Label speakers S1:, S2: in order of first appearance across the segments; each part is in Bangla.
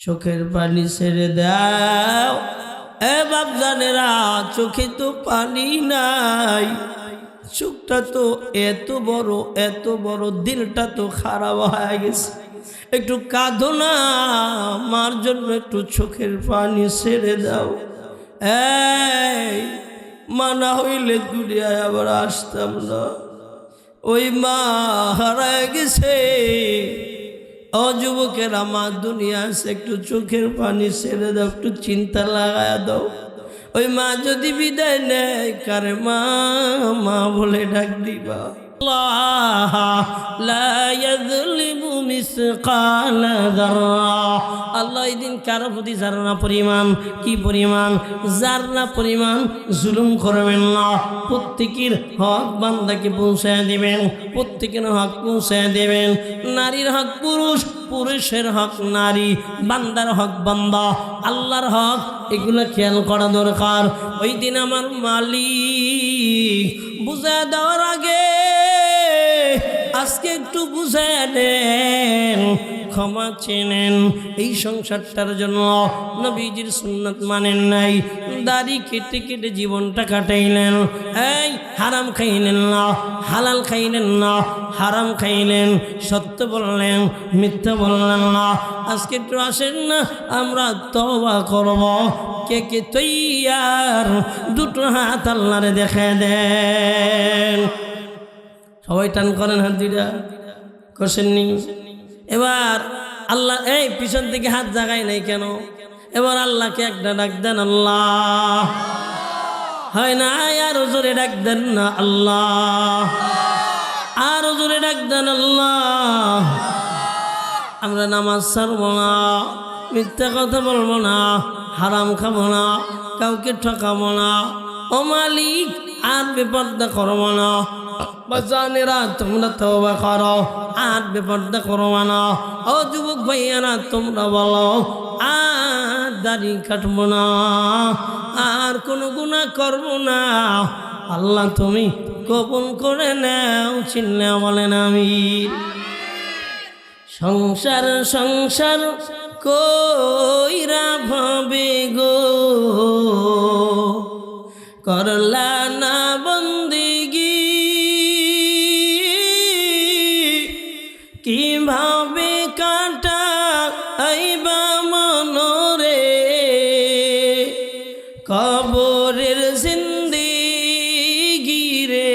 S1: চোখের পানি ছেড়ে দাও। এ বাপজানেরা, চোখে তো পানি নাই। চোখটা তো এত বড় এত বড়, দিলটা তো খারাপ হয়ে গেছে। একটু কাঁদো না, মার জন্য একটু চোখের পানি ছেড়ে দাও। এই, মানা হইলে দুনিয়ায় আবার আসতাম না। ওই মা হারায় গেছে। ও যুবকের, আমার দুনিয়া আছে, একটু চোখের পানি ছেড়ে দাও, একটু চিন্তা লাগায় দাও। ওই মা যদি বিদায় নেয়, কারে মা? মা বলে ডাক দিবা। লা ইয়াযলিমু মিসকালা যাররা। আল্লাহ এই দিন কারও প্রতি জারনা পরিমাণ, কি পরিমাণ? জারনা পরিমাণ জুলুম করবেন না। প্রত্যেকের হক বান্দাকে পৌঁছায় দেবেন, প্রত্যেকের হক পৌঁছায় দেবেন। নারীর হক পুরুষ, পুরুষের হক নারী, বান্দার হক বান্দা, আল্লাহর হক, এগুলো খেয়াল করা দরকার। ওই দিন আমার মালিক বুঝা দেওয়ার আগে, আজকে একটু বুঝে নেন ক্ষমা চেনেন। এই সংসারটার জন্য নবীজির সুন্নত মানেন নাই। দাড়ি কেটে কেটে জীবনটা কাটাইলেন। এই, হারাম খাইলেন না, হালাল খাইলেন না, হারাম খাইলেন। সত্য বললেন, মিথ্যা বললেন না। আজকে একটু আসেন না, আমরা তবা করব। কে কে তৈয়ার? দুটো হাত আল্লাহরে দেখে দেন। সবাই টান করেন হাত দুইটা। করছেননি এবার আল্লাহ, এই পিছন থেকে হাত জাগায় নাই কেন? এবার আল্লাহকে একটা ডাক দেন, আল্লাহ। হয় না, আর জোরে ডাক দেন না, আল্লাহ। আর জোরে ডাক দেন, আল্লাহ। আমরা নামাজ ছাড়বো না, মিথ্যা কথা বলব না, হারাম খাব না, কাউকে ঠকাবো না, ও মালিক, আর বেপর্দা করব না। তোমরা করো, আর যুবক ভাইয়ারা, তোমরা বলো, আর দাড়ি কাটবো না, আর কোনো গুণা করব না। আল্লাহ তুমি গোপন করে নাও, চিল্লা বলেন আমি সংসার সংসার কইরা কবরের জিন্দিগি রে।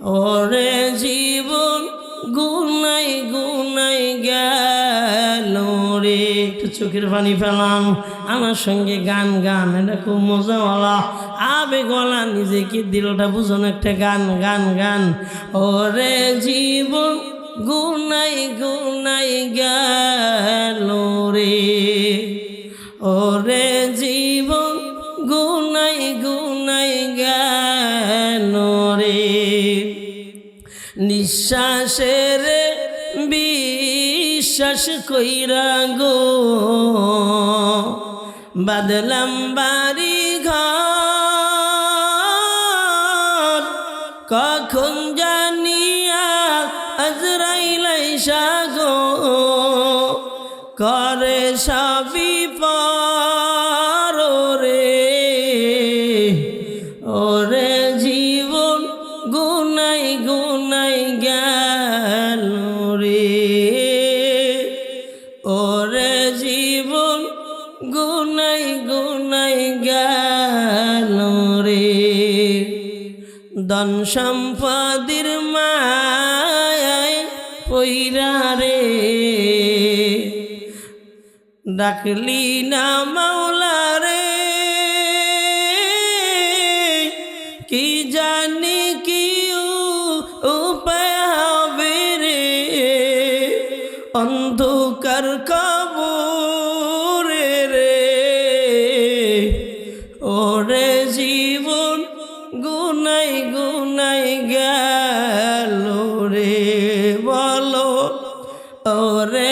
S1: ওরে জীবন গুনাই গুনাই গেল রে। একটু চোখের পানি পেলাম আমার সঙ্গে গান গান, এটা খুব মজাওয়ালা। আবেগওয়ালা, নিজেকে দিলটা বুঝুন একটা গান গান গান। ওরে জীবন গুনাই গুনাই গেল রে। ওরে জীবন গুনাই গুনাই গেল রে। নিঃশ্বাসের বিশ্বাস কইরা গো। বাদলাম বাড়ি ঘর কখন জানিয়া আজরাইলাই সাগো করে পর রে ওরে জীবন গুনাই গুনাই গেল রে, ওরে জীবন গুনাই গুনাই গেল রে। ধন সম্পদের মায় ডাকলি না মাওলা কি জানি কি উপায় হবে রে? অন্ধকার কবরে রে। ওরে জীবন গুনাই গুনাই গেল রে, বলো, ওরে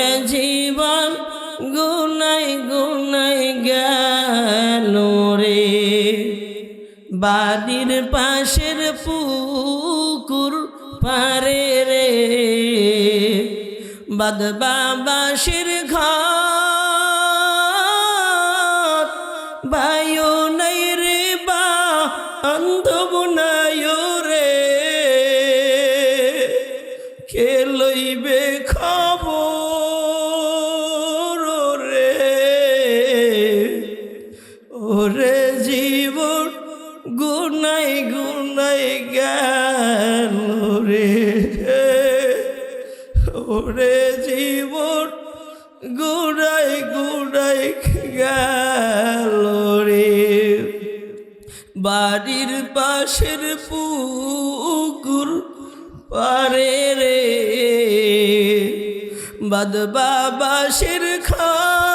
S1: বাড়ির পাশের পুকুর পারে রে। বাদ বাবাসের ঘাট বায়ু নাই রে বা, অন্ধব রে। কে লইবে রে? ওরে জীবন গুনাই গুনাই গেল রে? ওরে জীবন গুনাই গুনাই গেল রে? বাড়ির পাশের পুকুর পারে রে। বাদবা বাসের খান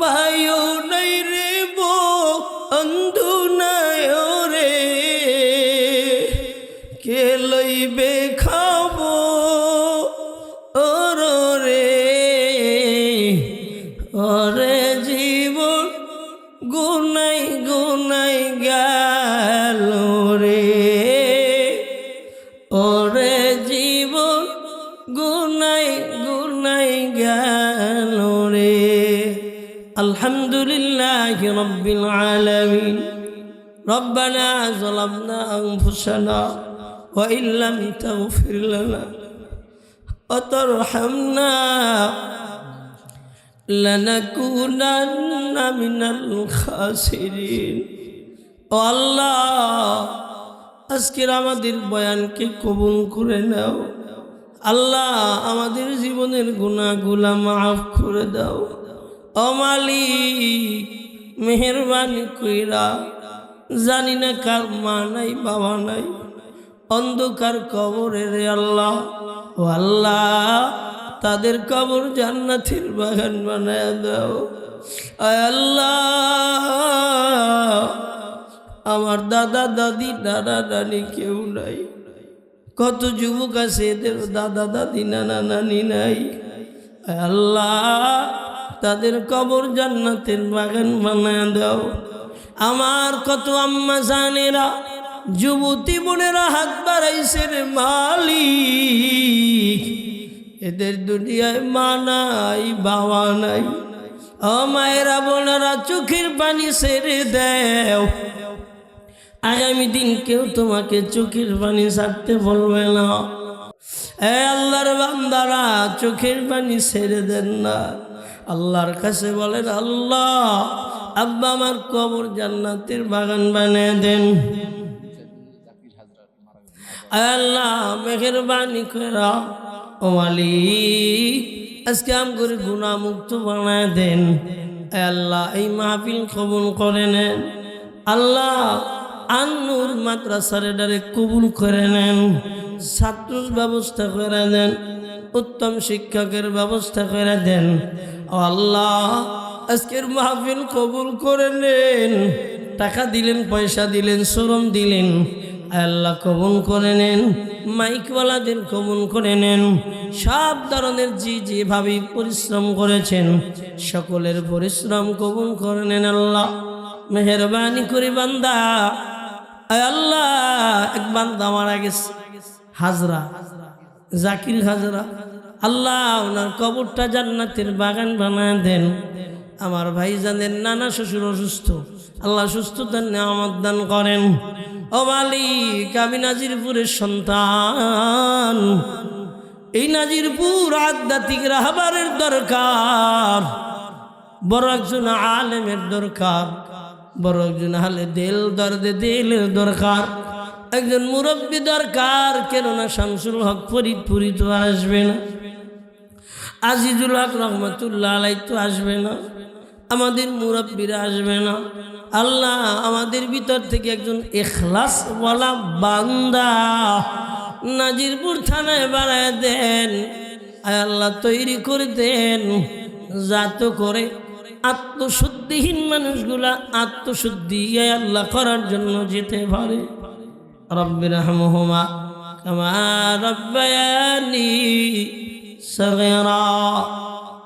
S1: ভাইও নাই লইবে খাবো ওর রে ওরে জীবন গুনাই গুনাই গেল রে ওরে জীবন গুনাই গুনাই গেল রে আলহামদুলিল্লাহ রব্বিল আলামিন ربنا ظلمنا أنفسنا وإن لم تغفر لنا وترحمنا لنكونن من الخاسرين ও আল্লাহ আজকের আমাদের বয়ানকে কবুল করে নাও আল্লাহ আমাদের জীবনের গুণাগুলা মাফ করে দাও অমালি মেহরবানি কইরা জানি না কার মা নাই বাবা নাই অন্ধকার কবরে রে আল্লাহ, ও আল্লাহ, তাদের কবর জান্নাতের বাগান বানায় দাও। আল্লাহ, আমার দাদা, দাদি, নানা, নানি কেউ নাই। কত যুবক আছে এদের দাদা, দাদি, নানা, নানি নাই। আল্লাহ, তাদের কবর জান্নাতের বাগান বানায় দাও। আমার কত আম্মা জানেরা যুবতী বোনেরা হাত বাড়াইছে রে মালিক, এদের দুনিয়ায় মা নাই, বাবা নাই। ও মায়েরা, বোনেরা, চোখের পানি সেরে দেও। আগামী দিন কেউ তোমাকে চোখের পানি ছাড়তে বলবে না। এ আল্লাহর বান্দারা, চোখের পানি ছেড়ে দেন না। আল্লাহর কাছে বলেন, আল্লাহ, আব্বা আমার কবর জান্নাতের বাগান বানিয়ে দেন। আল্লাহ মেহরবানি করা ও মালিক আজকে আম করে গুণামুক্ত বানায় দেন। আল্লাহ, এই মাহফিল কবুল করে নেন। আল্লাহ আন্নুর মাদ্রাসার ডারে কবুল করে নেন। ছাত্রর ব্যবস্থা করে দেন। উত্তম শিক্ষকের ব্যবস্থা করে দেন। আল্লাহ, আজকের মাহফিল কবুল করে নেন। টাকা দিলেন, পয়সা দিলেন, শ্রম দিলেন। আল্লাহ কবুল করে নেন, মাইকওয়ালাদের কবুল করে নেন, সব ধরনের জি যেভাবে পরিশ্রম করেছেন, সকলের পরিশ্রম কবুল করে নেন আল্লাহ। মেহরবানি করে বান্দা। আল্লাহ, এক বান্দা মারা গেছে, হাজরা, জাকির হাজরা। আল্লাহ ওনার কবরটা জান্নাতের বাগান বানায় দেন। আমার ভাই জানেন নানা শ্বশুর অসুস্থ, আল্লাহ সুস্থতার নিয়ামত দান করেন। ও মালিক, আমি নাজিরপুরের সন্তান। এই নাজিরপুর আধ্যাত্মিক রাহবারের দরকার, বড় একজন আলেমের দরকার, বড় একজন হালে দিল দর্দে দিলের দরকার, একজন মুরব্বী দরকার, কেননা শামসুল হক ফরিদপুরি তো আসবে না, আজিজুল হক রহমতুল্লাহ আলাই তো আসবে না। আমাদের মুরব্বীরা আসবে না। আল্লাহ আমাদের ভিতর থেকে একজন এখলাসওয়ালা বান্দা নাজিরপুর থানায় বাড়ায় দেন। আল্লাহ তৈরি করে দেন। যাত করে আত্মশুদ্ধিহীন মানুষগুলা আত্মশুদ্ধি আল্লাহ করার জন্য যেতে পারে। রব্বির রহমহমা কামা রব্বায়ানি সগেরা।